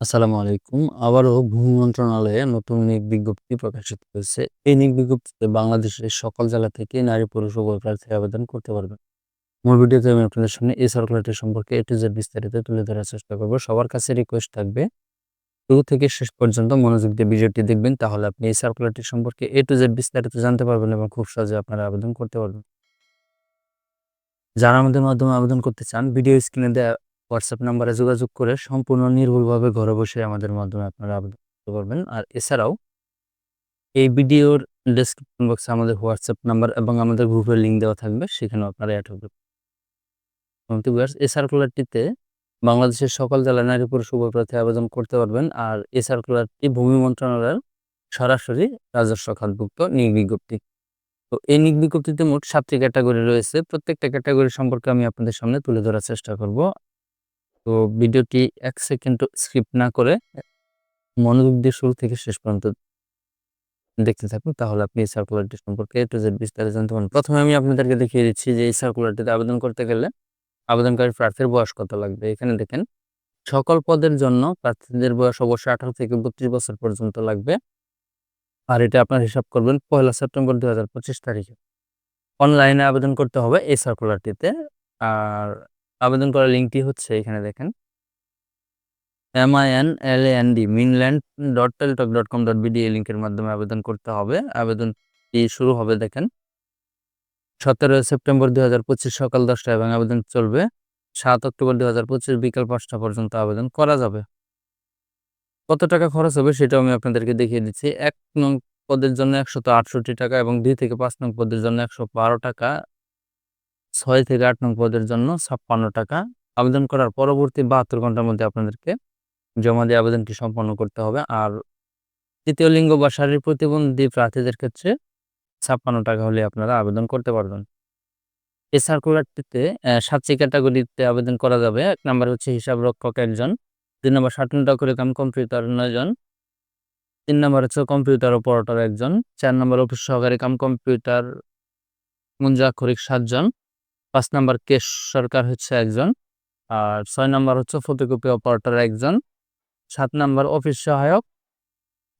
আসসালামু আলাইকুম। আবারও ভূমি মন্ত্রণালয়ে নতুন নিয়োগ বিজ্ঞপ্তি প্রকাশিত হয়েছে। এই নিয়োগ বিজ্ঞপ্তিতে বাংলাদেশের সকল জেলা থেকে নারী, পুরুষ উভয় প্রার্থী আবেদন করতে পারবেন। মূল ভিডিওতে আমি আপনাদের সামনে এই সার্কুলারটি সম্পর্কে এ জেড বিস্তারিত তুলে ধরার চেষ্টা করব। সবার কাছে রিকোয়েস্ট থাকবে, শুরু থেকে শেষ পর্যন্ত মনোযোগ দিয়ে ভিডিওটি দেখবেন, তাহলে আপনি এই সার্কুলারটি সম্পর্কে এ টু জেড বিস্তারিত জানতে পারবেন এবং খুব সহজে আপনারা আবেদন করতে পারবেন। যারা আমাদের মাধ্যমে আবেদন করতে চান, ভিডিও স্ক্রিনে দেওয়া হোয়াটসঅ্যাপ নাম্বারে যোগাযোগ করে সম্পূর্ণ নির্ভুলভাবে ঘরে বসে আমাদের মাধ্যমে আপনারা আবেদন করতে পারবেন। আর এছাড়াও এই ভিডিওর ডেসক্রিপশন বক্সে আমাদের হোয়াটসঅ্যাপ নাম্বার এবং আমাদের গ্রুপের লিঙ্ক দেওয়া থাকবে, সেখানেও আপনারা অ্যাড হবে এই সার্কুলারটিতে বাংলাদেশের সকল জেলায় নারী পুরুষ প্রার্থী আবেদন করতে পারবেন। আর এই সার্কুলারটি ভূমি মন্ত্রণালয়ের সরাসরি রাজস্ব খাতভুক্ত নিয়োগ বিজ্ঞপ্তি। তো এই নিয়োগ বিজ্ঞপ্তিতে মোট সাতটি ক্যাটাগরি রয়েছে। প্রত্যেকটা ক্যাটাগরি সম্পর্কে আমি আপনাদের সামনে তুলে ধরার চেষ্টা করব। তো ভিডিওটি এক সেকেন্ড স্ক্রিপ্ট না করে মনোযোগ দিয়ে শুরু থেকে শেষ পর্যন্ত দেখতে থাকুন, তাহলে আপনি এই সার্কুলারটি সম্পর্কে এ টু জেড বিস্তারিত জানতে পারেন প্রথমে আমি আপনাদেরকে দেখিয়ে দিচ্ছি যে এই সার্কুলারটিতে আবেদন করতে গেলে আবেদনকারী প্রার্থীর বয়স কত লাগবে? এখানে দেখেন, সকল পদের জন্য প্রার্থীদের বয়স অবশ্যই আঠারো থেকে বত্রিশ বছর পর্যন্ত লাগবে। আর এটা আপনার হিসাব করবেন পয়লা সেপ্টেম্বর দু হাজার পঁচিশ তারিখে। অনলাইনে আবেদন করতে হবে এই সার্কুলারটিতে আর আবেদন করার লিঙ্কটি হচ্ছে এখানে দেখেন। M I N L N D minland dot Teletalk dot com dot BD এই লিঙ্কের মাধ্যমে আবেদন করতে হবে। আবেদনটি শুরু হবে দেখেন। সতেরো সেপ্টেম্বর দুই হাজার পঁচিশ সকাল দশটা এবং আবেদন চলবে সাত অক্টোবর দুই হাজার পঁচিশ বিকাল পাঁচটা পর্যন্ত আবেদন করা যাবে। কত টাকা খরচ হবে সেটাও আমি আপনাদেরকে দেখিয়ে দিচ্ছি। এক নং পদের জন্য একশত আটষট্টি টাকা এবং দুই থেকে পাঁচ নং পদের জন্য একশো বারো টাকা ছয় থেকে আট নং পদের জন্য ছাপ্পান্ন টাকা আবেদন করার পরবর্তী বাহাত্তর ঘণ্টার মধ্যে আপনাদেরকে জমা দিয়ে আবেদনটি সম্পন্ন করতে হবে। আর তৃতীয় লিঙ্গ বা শারীরিক প্রতিবন্ধী প্রার্থীদের ক্ষেত্রে ছাপ্পান্ন টাকা হলে আপনারা আবেদন করতে পারবেন। এই সার্কুলারটিতে সাতটি ক্যাটাগরিতে আবেদন করা যাবে। এক নম্বর হচ্ছে হিসাব রক্ষক একজন, দুই নম্বর ষাট করে কাম কম্পিউটার নয়জন, তিন নম্বর হচ্ছে কম্পিউটার অপারেটর একজন, চার নম্বর অফিস সহকারী কাম কম্পিউটার মুঞ্জাক্ষরিক সাতজন পাঁচ নাম্বার কেশ সরকার হচ্ছে একজন, আর ছয় নাম্বার হচ্ছে ফটোকপি অপারেটর একজন, সাত নাম্বার অফিস সহায়ক,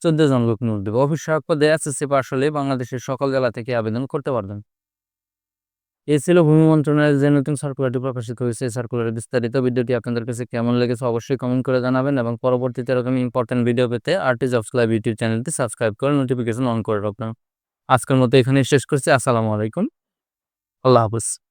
চোদ্দ জন লোক নিয়োগ দেবে। অফিস সহায়ক পদে এসএসসি পাশ হলে বাংলাদেশের সকল জেলা থেকে আবেদন করতে পারবেন। এ ছিল ভূমি মন্ত্রণালয়ের যে নতুন সার্কুলারটি প্রকাশিত হয়েছে, এই সার্কুলারের বিস্তারিত ভিডিওটি আপনাদের কাছে কেমন লেগেছে অবশ্যই কমেন্ট করে জানাবেন এবং পরবর্তীতে এরকম ইম্পর্টেন্ট ভিডিও পেতে আরটি জবস ক্লাব ইউটিউব চ্যানেলটি সাবস্ক্রাইব করে নোটিফিকেশন অন করে রাখবেন। আজকের মতো এখানে শেষ করছি। আসসালামু আলাইকুম। আল্লাহ হাফিজ।